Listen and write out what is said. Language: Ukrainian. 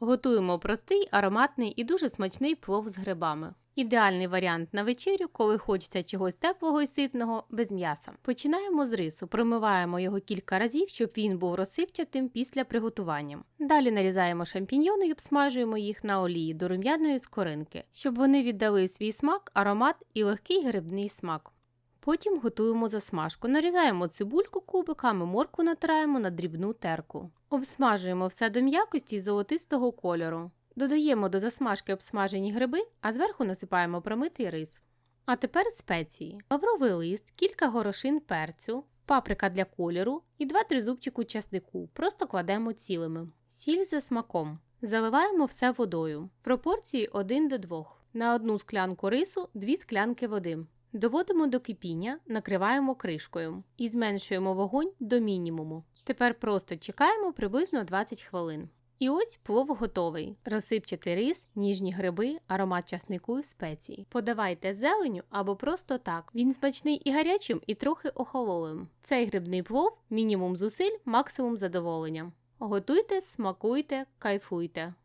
Готуємо простий, ароматний і дуже смачний плов з грибами. Ідеальний варіант на вечерю, коли хочеться чогось теплого і ситного без м'яса. Починаємо з рису, промиваємо його кілька разів, щоб він був розсипчатим після приготування. Далі нарізаємо шампіньйони і обсмажуємо їх на олії до рум'яної скоринки, щоб вони віддали свій смак, аромат і легкий грибний смак. Потім готуємо засмажку. Нарізаємо цибульку кубиками, моркву натираємо на дрібну терку. Обсмажуємо все до м'якості золотистого кольору. Додаємо до засмажки обсмажені гриби, а зверху насипаємо промитий рис. А тепер спеції: лавровий лист, кілька горошин перцю, паприка для кольору і 2-3 зубчику часнику. Просто кладемо цілими. Сіль за смаком. Заливаємо все водою. Пропорції 1 до 2. На одну склянку рису 2 склянки води. Доводимо до кипіння, накриваємо кришкою і зменшуємо вогонь до мінімуму. Тепер просто чекаємо приблизно 20 хвилин. І ось плов готовий. Розсипчатий рис, ніжні гриби, аромат часнику спеції. Подавайте зеленю або просто так. Він смачний і гарячим, і трохи охололим. Цей грибний плов мінімум зусиль, максимум задоволення. Готуйте, смакуйте, кайфуйте.